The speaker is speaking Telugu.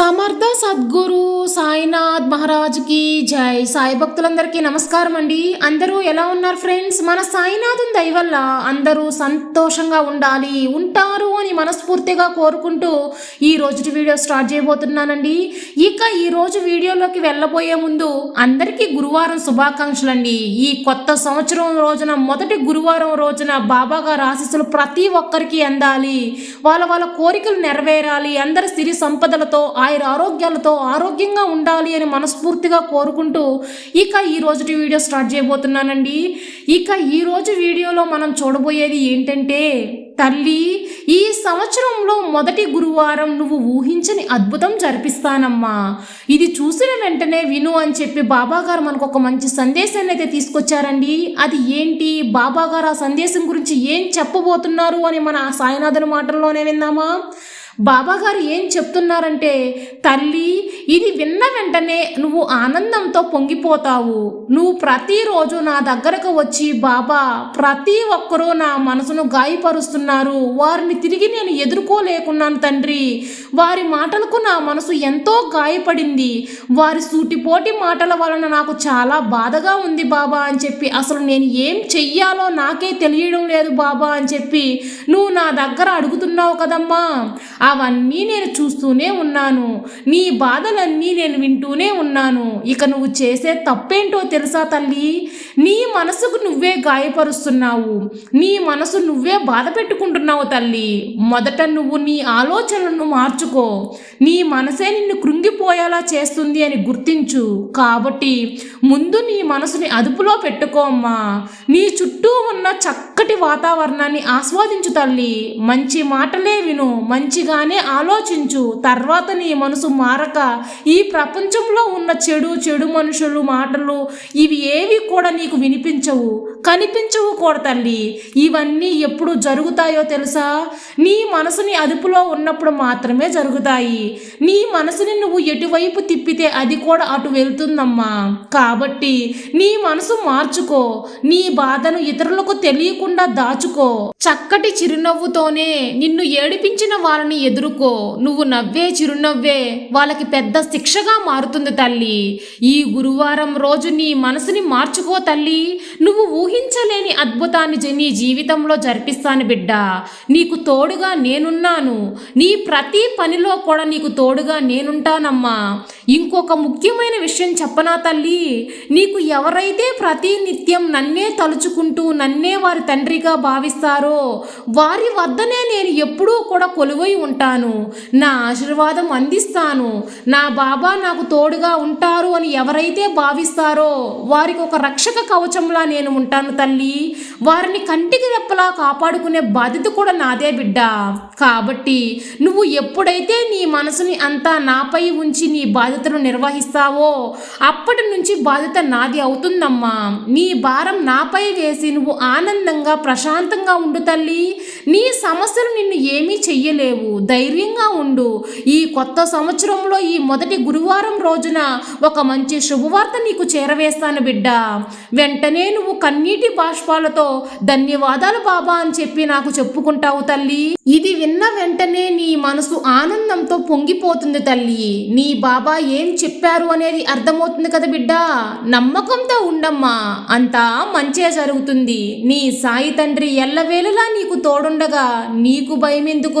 సమర్థ సద్గురు సాయినాథ్ మహారాజ్కి జై. సాయి భక్తులందరికీ నమస్కారం అండి అందరూ ఎలా ఉన్నారు ఫ్రెండ్స్? మన సాయినాథం దయ వల్ల అందరూ సంతోషంగా ఉండాలి ఉంటారు అని మనస్ఫూర్తిగా కోరుకుంటూ ఈ రోజు వీడియో స్టార్ట్ చేయబోతున్నానండి. ఇక ఈ రోజు వీడియోలోకి వెళ్ళబోయే ముందు అందరికీ గురువారం శుభాకాంక్షలు అండి ఈ కొత్త సంవత్సరం రోజున మొదటి గురువారం రోజున బాబా గారి ఆశీస్సులు ప్రతి ఒక్కరికి అందాలి. వాళ్ళ వాళ్ళ కోరికలు నెరవేరాలి. అందరి సిరి సంపదలతో ఆయన ఆరోగ్యాలతో ఆరోగ్యంగా ఉండాలి అని మనస్ఫూర్తిగా కోరుకుంటూ ఇక ఈ రోజుటి వీడియో స్టార్ట్ చేయబోతున్నానండి. ఇక ఈరోజు వీడియోలో మనం చూడబోయేది ఏంటంటే తల్లి ఈ సంవత్సరంలో మొదటి గురువారం నువ్వు ఊహించని అద్భుతం జరిపిస్తానమ్మా. ఇది చూసిన వెంటనే విను అని చెప్పి బాబాగారు మనకు ఒక మంచి సందేశాన్ని అయితే తీసుకొచ్చారండి. అది ఏంటి? బాబాగారు ఆ సందేశం గురించి ఏం చెప్పబోతున్నారు అని మన సాయినాథుని మాటల్లోనే విన్నామా బాబాగారు ఏం చెప్తున్నారంటే తల్లి ఇది విన్న వెంటనే నువ్వు ఆనందంతో పొంగిపోతావు. నువ్వు ప్రతిరోజు నా దగ్గరకు వచ్చి బాబా ప్రతి ఒక్కరూ నా మనసును గాయపరుస్తున్నారు. వారిని తిరిగి నేను ఎదుర్కోలేకున్నాను తండ్రి. వారి మాటలకు నా మనసు ఎంతో గాయపడింది. వారి సూటిపోటి మాటల వలన నాకు చాలా బాధగా ఉంది బాబా అని చెప్పి అసలు నేను ఏం చెయ్యాలో నాకే తెలియడం లేదు బాబా అని చెప్పి నువ్వు నా దగ్గర అడుగుతున్నావు కదమ్మా. అవన్నీ నేను చూస్తూనే ఉన్నాను. నీ బాధలన్నీ నేను వింటూనే ఉన్నాను. ఇక నువ్వు చేసే తప్పేంటో తెలుసా తల్లి? నీ మనసుకు నువ్వే గాయపరుస్తున్నావు. నీ మనసు నువ్వే బాధ పెట్టుకుంటున్నావు తల్లి. మొదట నువ్వు నీ ఆలోచనలను మార్చుకో. నీ మనసే నిన్ను కృంగిపోయేలా చేస్తుంది అని గుర్తించు. కాబట్టి ముందు నీ మనసుని అదుపులో పెట్టుకో అమ్మా. నీ చుట్టూ ఉన్న చక్కటి వాతావరణాన్ని ఆస్వాదించు తల్లి. మంచి మాటలే విను. మంచిగానే ఆలోచించు. తర్వాత నీ మనసు మారక. ఈ ప్రపంచంలో ఉన్న చెడు చెడు మనుషులు మాటలు ఇవి ఏవి కూడా నీకు వినిపించవు. కనిపించవు కూడా తల్లి. ఇవన్నీ ఎప్పుడు జరుగుతాయో తెలుసా? నీ మనసుని అదుపులో ఉన్నప్పుడు మాత్రమే జరుగుతాయి. నీ మనసుని నువ్వు ఎటువైపు తిప్పితే అది కూడా అటు వెళ్తుందమ్మా. కాబట్టి నీ మనసు మార్చుకో. నీ బాధను ఇతరులకు తెలియకుండా దాచుకో. చక్కటి చిరునవ్వుతోనే నిన్ను ఏడిపించిన వారిని ఎదుర్కో. నువ్వు నవ్వే చిరునవ్వే వాళ్ళకి పెద్ద శిక్షగా మారుతుంది తల్లి. ఈ గురువారం రోజు నీ మనసుని మార్చుకో తల్లి. నువ్వు ఊహించలేని అద్భుతాన్ని నీ జీవితంలో జరిపిస్తాను బిడ్డ. నీకు తోడుగా నేనున్నాను. నీ ప్రతి పనిలో కూడా నీకు తోడుగా నేనుంటానమ్మా. ఇంకొక ముఖ్యమైన విషయం చెప్పనా తల్లి. నీకు ఎవరైతే ప్రతి నిత్యం నన్నే తలుచుకుంటూ నన్నే వారి తండ్రిగా భావిస్తారో వారి వద్దనే నేను ఎప్పుడూ కూడా కొలువై ఉంటాను. నా ఆశీర్వాదం అందిస్తాను. నా బాబా నాకు తోడుగా ఉంటారు అని ఎవరైతే భావిస్తారో వారికి ఒక రక్షక కవచంలా నేను ఉంటాను తల్లి. వారిని కంటికి రెప్పలా కాపాడుకునే బాధ్యత కూడా నాదే బిడ్డ. కాబట్టి నువ్వు ఎప్పుడైతే నీ మనసుని అంతా నాపై ఉంచి నీ బాధ్యతను నిర్వహిస్తావో అప్పటి నుంచి బాధ్యత నాది అవుతుందమ్మా. నీ భారం నాపై వేసి నువ్వు ఆనందంగా ప్రశాంతంగా ఉండు తల్లి. నీ సమస్యలు నిన్ను ఏమీ చెయ్యలేవు. ధైర్యంగా ఉండు. ఈ కొత్త సంవత్సరంలో ఈ మొదటి గురువారం రోజున ఒక మంచి శుభవార్త నీకు చేరవేస్తాను బిడ్డ. వెంటనే నువ్వు కన్నీటి బాష్పాలతో ధన్యవాదాలు బాబా అని చెప్పి నాకు చెప్పుకుంటావు తల్లి. ఇది విన్న వెంటనే నీ మనసు ఆనందంతో పొంగిపోతుంది తల్లి. నీ బాబా ఏం చెప్పారు అనేది అర్థమవుతుంది కదా బిడ్డ. నమ్మకంతో ఉండమ్మా. అంతా మంచే జరుగుతుంది. నీ సాయి తండ్రి ఎల్లవేళలా నీకు తోడుండగా నీకు భయం ఎందుకు